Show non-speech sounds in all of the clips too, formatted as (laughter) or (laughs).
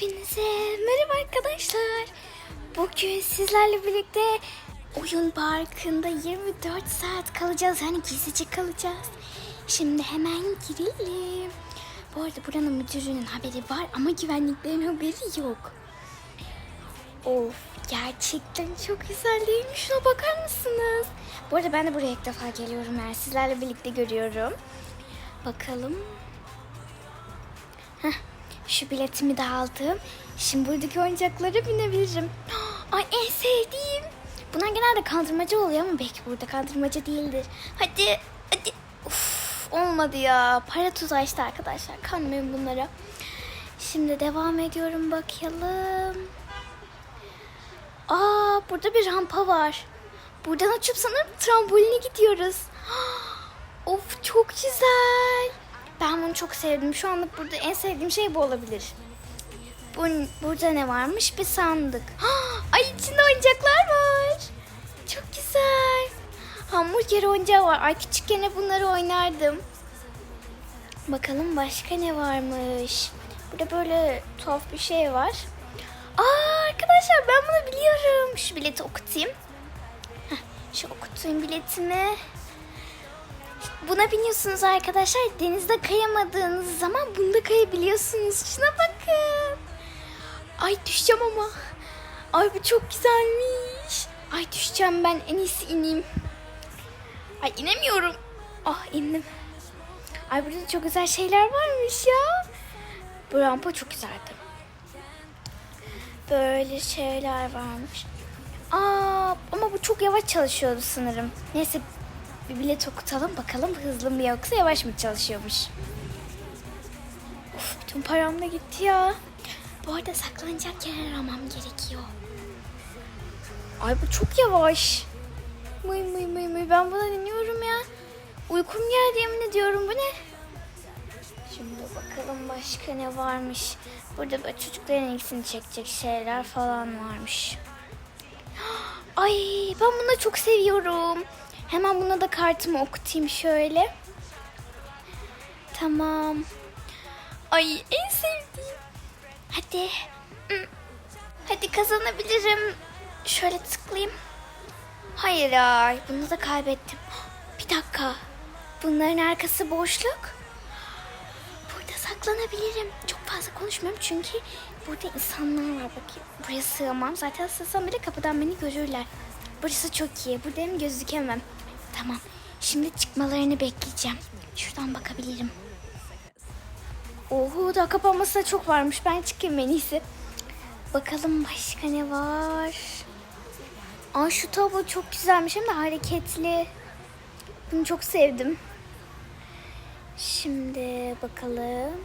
Hepinize merhaba arkadaşlar. Bugün sizlerle birlikte oyun parkında 24 saat kalacağız. Yani gizlice kalacağız. Şimdi hemen girelim. Bu arada buranın müdürünün haberi var ama güvenliklerin haberi yok. Of gerçekten çok güzel değil mi? Şuna bakar mısınız? Bu arada ben de buraya ilk defa geliyorum. Yani sizlerle birlikte görüyorum. Bakalım. Heh, şu biletimi de aldım. Şimdi buradaki oyuncaklara binebilirim. (gasps) Ay en sevdiğim. Bunlar genelde kandırmaca oluyor ama belki burada kandırmaca değildir. Hadi hadi. Uf, olmadı ya. Para tuzağı işte arkadaşlar. Kanmayın bunlara. Şimdi devam ediyorum bakalım. Aa burada bir rampa var. Buradan açıp sanırım tramboline gidiyoruz. (gasps) Of çok güzel. Ben bunu çok sevdim. Şu anlık burada en sevdiğim şey bu olabilir. Bu, burada ne varmış? Bir sandık. (gasps) Ay içinde oyuncaklar var. Çok güzel. Hamburger oyuncağı var. Ay küçükken hep bunları oynardım. Bakalım başka ne varmış. Burada böyle tuhaf bir şey var. Aa arkadaşlar ben bunu biliyorum. Şu bileti okutayım. Heh, şu okutayım biletimi. Buna biniyorsunuz arkadaşlar. Denizde kayamadığınız zaman bunda kayabiliyorsunuz. Şuna bakın. Ay düşeceğim ama. Ay bu çok güzelmiş. Ay düşeceğim ben. En iyisi ineyim. Ay inemiyorum. Ah indim. Ay burada çok güzel şeyler varmış ya. Bu rampa çok güzeldi. Böyle şeyler varmış. Aa, ama bu çok yavaş çalışıyordu sanırım. Neyse bir bilet okutalım bakalım hızlı mı yoksa yavaş mı çalışıyormuş. Of bütün param da gitti ya. Bu arada saklanacak yer aramam gerekiyor. Ay bu çok yavaş. Mıy mıy mıy mıy ben buna dinliyorum ya. Uykum geldi yemin ediyorum bu ne? Şimdi bakalım başka ne varmış. Burada böyle çocukların ilgisini çekecek şeyler falan varmış. (gasps) Ay ben bunu çok seviyorum. Hemen buna da kartımı okutayım şöyle. Tamam. Ay en sevdiğim. Hadi. Hadi kazanabilirim. Şöyle tıklayayım. Hayır ay bunu da kaybettim. Bir dakika. Bunların arkası boşluk. Burada saklanabilirim. Çok fazla konuşmuyorum çünkü burada insanlar var bakayım. Buraya sığamam. Zaten sığsam bile kapıdan beni görürler. Burası çok iyi. Burada hem gözükemem. Tamam. Şimdi çıkmalarını bekleyeceğim. Şuradan bakabilirim. Oho da çok varmış. Ben çıkayım en iyisi. Bakalım başka ne var? Aa şu tablo çok güzelmiş hem de hareketli. Bunu çok sevdim. Şimdi bakalım.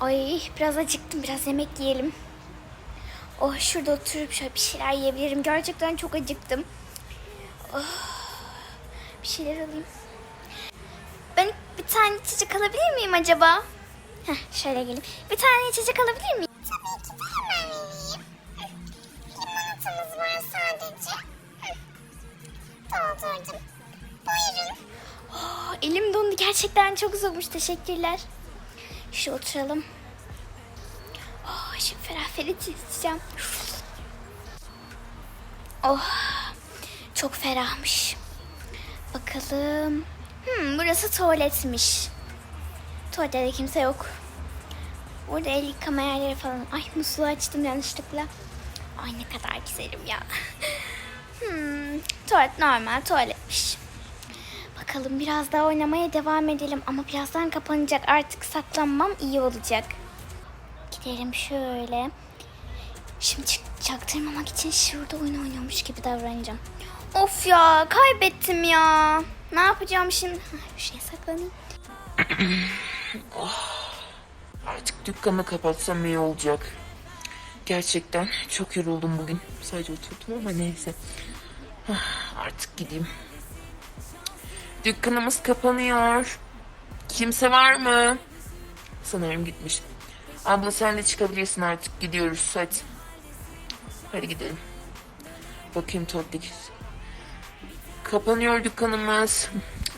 Ay biraz acıktım. Biraz yemek yiyelim. Oh şurada oturup şöyle bir şeyler yiyebilirim. Gerçekten çok acıktım. Oh, bir şeyler alayım. Ben bir tane içecek alabilir miyim acaba? Heh, şöyle gelin. Bir tane içecek alabilir miyim? Tabii ki de hemen vereyim. Limonatamız var sadece. Doldurdum. Buyurun. Oh, elim dondu. Gerçekten çok soğumuş. Teşekkürler. Şu oturalım. Oh, şimdi ferah ferah içeceğim. Oh, çok ferahmış. Bakalım. Hmm, burası tuvaletmiş. Tuvalette kimse yok. Burada el yıkama yerleri falan. Ay musluğu açtım yanlışlıkla. Ay ne kadar güzelim ya. (laughs) hmm, tuvalet normal tuvaletmiş. Bakalım biraz daha oynamaya devam edelim ama birazdan kapanacak. Artık saklanmam iyi olacak. Gidelim şöyle. Şimdi çaktırmamak için şurada oyun oynuyormuş gibi davranacağım. Of ya kaybettim ya. Ne yapacağım şimdi? Bir şey saklanayım. (clears throat) Artık dükkanı kapatsam iyi olacak. Gerçekten çok yoruldum bugün. Sadece oturdum ama neyse. Ah, Artık gideyim. Dükkanımız kapanıyor. Kimse var mı? Sanırım gitmiş. Abla sen de çıkabilirsin artık. Gidiyoruz hadi. Hadi gidelim. Bakayım Totlik. Kapanıyor dükkanımız.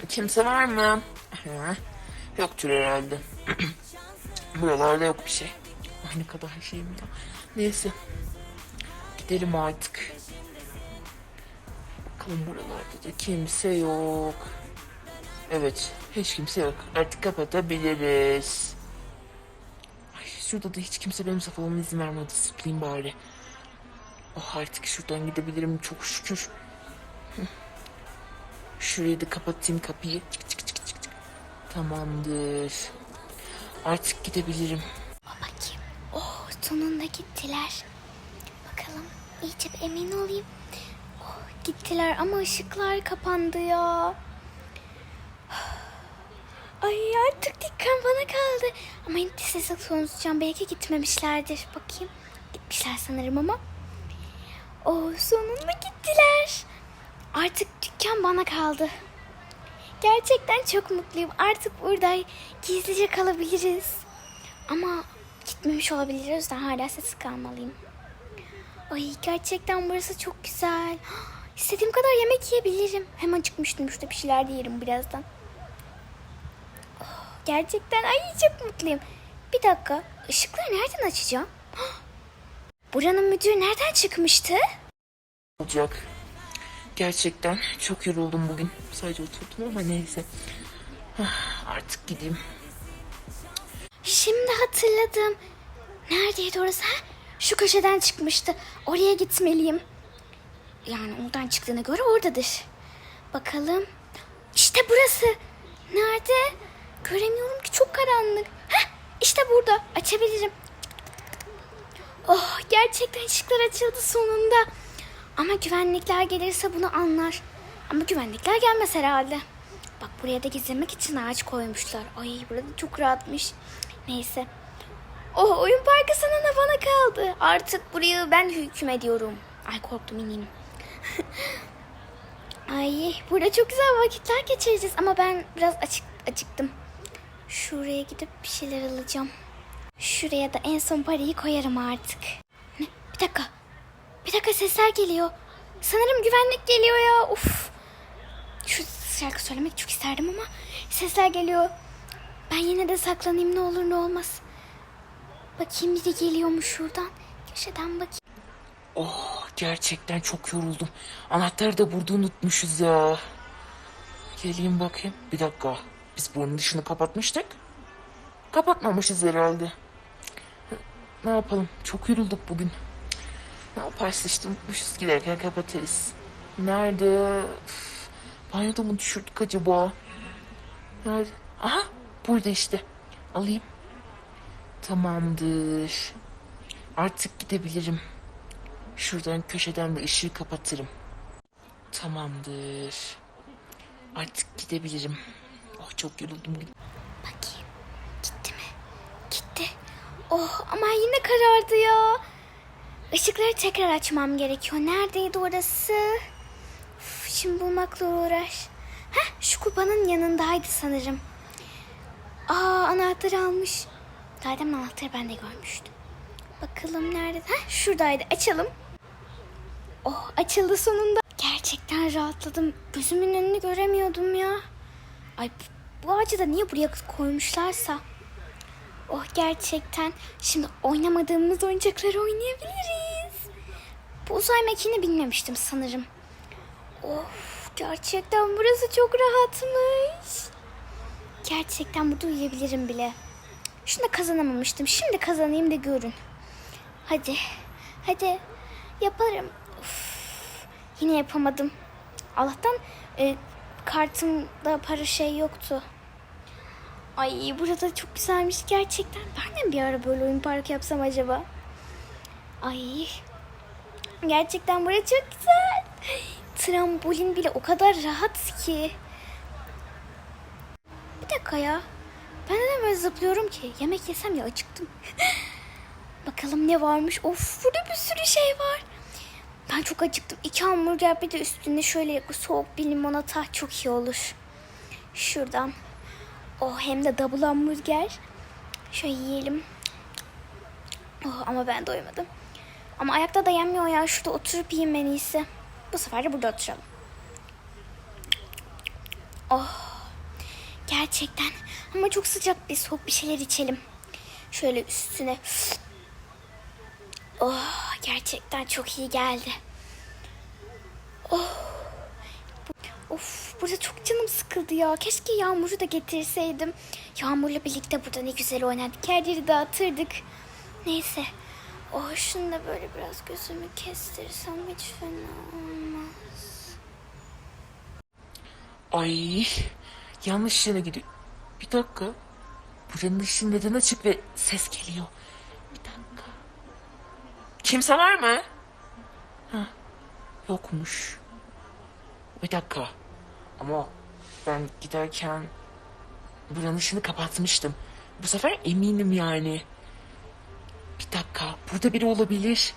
Kimse var mı? Ha, Yoktur herhalde. (clears throat) Buralarda yok bir şey. Aynı kadar şeyim ya. Neyse. Gidelim artık. Bakalım buralarda da kimse yok. Evet, hiç kimse yok. Artık kapatabiliriz. Ay, şurada da hiç kimse benim safhalama izin vermedi. Zıplayayım bari. Oh, artık şuradan gidebilirim çok şükür. Şurayı da kapatayım kapıyı. Çık çık çık çık. Tamamdır. Artık gidebilirim. Bakayım. Oh sonunda gittiler. Bakalım iyice bir emin olayım. Oh gittiler ama ışıklar kapandı ya. (sighs) Ay artık dikkat bana kaldı. Ama sesi konuşacağım. Belki gitmemişlerdir. Bakayım. Gitmişler sanırım ama. Oh sonunda gittiler. Artık dükkan bana kaldı. Gerçekten çok mutluyum. Artık burada gizlice kalabiliriz. Ama gitmemiş olabilir. O yüzden hala sessiz kalmalıyım. Ay gerçekten burası çok güzel. (gasps) İstediğim kadar yemek yiyebilirim. Hem acıkmıştım. Şurada bir şeyler de yerim birazdan. Oh, gerçekten ay çok mutluyum. Bir dakika. Işıkları nereden açacağım? (gasps) Buranın müdürü nereden çıkmıştı? olacak. Gerçekten çok yoruldum bugün. Sadece oturdum ama neyse. Ah, Artık gideyim. Şimdi hatırladım. Neredeydi orası? Şu köşeden çıkmıştı. Oraya gitmeliyim. Yani oradan çıktığına göre oradadır. Bakalım. İşte burası. Nerede? Göremiyorum ki çok karanlık. Heh, işte burada. Açabilirim. Oh gerçekten ışıklar açıldı sonunda. Ama güvenlikler gelirse bunu anlar. Ama güvenlikler gelmez herhalde. Bak buraya da gizlemek için ağaç koymuşlar. Ay burada çok rahatmış. Neyse. Oh oyun parkı sana bana kaldı. Artık burayı ben hüküm ediyorum. Ay korktum ineyim. (laughs) Ay burada çok güzel vakitler geçireceğiz ama ben biraz açık acıktım. Şuraya gidip bir şeyler alacağım. Şuraya da en son parayı koyarım artık. Ne? Bir dakika. Bir dakika sesler geliyor. Sanırım güvenlik geliyor ya. Uf. Şu şarkı söylemek çok isterdim ama sesler geliyor. Ben yine de saklanayım ne olur ne olmaz. Bakayım biri geliyor mu şuradan? Köşeden bakayım. Oh gerçekten çok yoruldum. Anahtarı da burada unutmuşuz ya. Geleyim bakayım. Bir dakika. Biz buranın dışını kapatmıştık. Kapatmamışız herhalde. Ne yapalım? Çok yorulduk bugün. Ne yaparız işte unutmuşuz giderken kapatırız. Nerede? Banyoda mı düşürdük acaba? Nerede? Aha burada işte. Alayım. Tamamdır. Artık gidebilirim. Şuradan köşeden bir ışığı kapatırım. Tamamdır. Artık gidebilirim. Oh çok yoruldum. Bakayım. Gitti mi? Gitti. Oh ama yine karardı ya. Işıkları tekrar açmam gerekiyor. Neredeydi orası? Uf, şimdi bulmakla uğraş. Heh şu kupanın yanındaydı sanırım. Aa anahtarı almış. Zaten anahtarı ben de görmüştüm. Bakalım nerede? Heh şuradaydı. Açalım. Oh açıldı sonunda. Gerçekten rahatladım. Gözümün önünü göremiyordum ya. Ay bu- ağacı da niye buraya koymuşlarsa. Oh gerçekten. Şimdi oynamadığımız oyuncakları oynayabiliriz. Bu uzay mekiğini bilmemiştim sanırım. Of gerçekten burası çok rahatmış. Gerçekten burada uyuyabilirim bile. Şunu da kazanamamıştım. Şimdi kazanayım da görün. Hadi. Hadi. Yaparım. Uf, yine yapamadım. Allah'tan e, kartımda para şey yoktu. Ay burada çok güzelmiş gerçekten. Ben de bir ara böyle oyun parkı yapsam acaba? Ay. Gerçekten burası çok güzel. Trambolin bile o kadar rahat ki. Bir dakika ya. Ben neden böyle zıplıyorum ki? Yemek yesem ya acıktım. (laughs) Bakalım ne varmış. Of burada bir sürü şey var. Ben çok acıktım. İki hamburger bir de üstünde şöyle soğuk bir limonata çok iyi olur. Şuradan. Oh hem de double hamburger. Şöyle yiyelim. Oh, ama ben doymadım. Ama ayakta da yenmiyor ya. Şurada oturup yiyeyim en iyisi. Bu sefer de burada oturalım. Oh. Gerçekten. Ama çok sıcak bir soğuk bir şeyler içelim. Şöyle üstüne Oh, gerçekten çok iyi geldi. Oh. Of, burada çok canım sıkıldı ya. Keşke Yağmur'u da getirseydim. Yağmur'la birlikte burada ne güzel oynardık. Her yeri dağıtırdık. Neyse. Oh, şunu da böyle biraz gözümü kestirsem hiç fena olmaz. Ay yanlış yere gidiyor. Bir dakika. Buranın ışığı neden açık ve ses geliyor? Bir dakika. Kimse var mı? Hah, yokmuş. Bir dakika. Ama ben giderken buranın ışığını kapatmıştım. Bu sefer eminim yani. Bir dakika. Burada biri olabilir.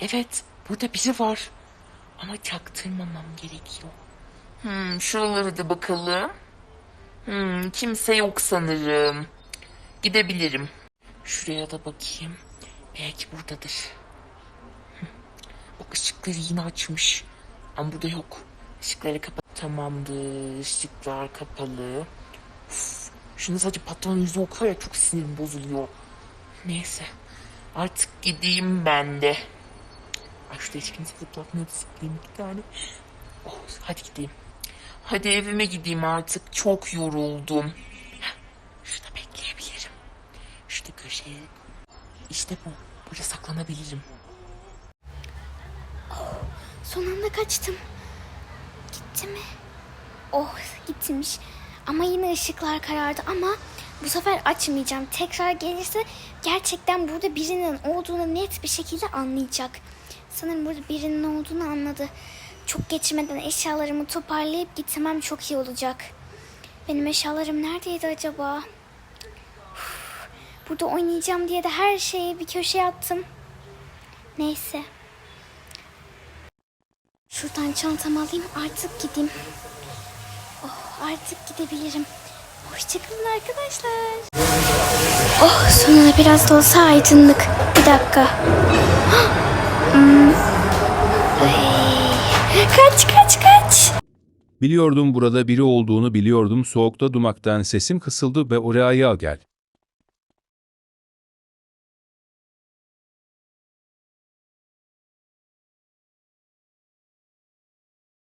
Evet. Burada biri var. Ama çaktırmamam gerekiyor. Hmm, şuralara da bakalım. Hmm, kimse yok sanırım. Gidebilirim. Şuraya da bakayım. Belki buradadır. Bak ışıkları yine açmış. Ama burada yok. Işıkları kapat. Tamamdır. Işıklar kapalı. Uf, şunu sadece patronun yüzü okuyor ya çok sinirim bozuluyor. Neyse. Artık gideyim ben de. Ay şurada hiç kimse zıplatmıyor. Zıplayayım bir tane. Oh, hadi gideyim. Hadi evime gideyim artık. Çok yoruldum. Şurada bekleyebilirim. Şurada köşeye. İşte bu. Burada saklanabilirim. Son anda kaçtım. Gitti mi? Oh gitmiş. Ama yine ışıklar karardı ama bu sefer açmayacağım. Tekrar gelirse gerçekten burada birinin olduğunu net bir şekilde anlayacak. Sanırım burada birinin olduğunu anladı. Çok geçmeden eşyalarımı toparlayıp gitmem çok iyi olacak. Benim eşyalarım neredeydi acaba? Burada oynayacağım diye de her şeyi bir köşeye attım. Neyse. Şuradan çantamı alayım artık gideyim. Oh artık gidebilirim. Hoşçakalın arkadaşlar. Oh sonunda biraz da olsa aydınlık. Bir dakika. (gasps) Hmm. Kaç kaç kaç. Biliyordum burada biri olduğunu biliyordum soğukta dumaktan sesim kısıldı ve oraya gel.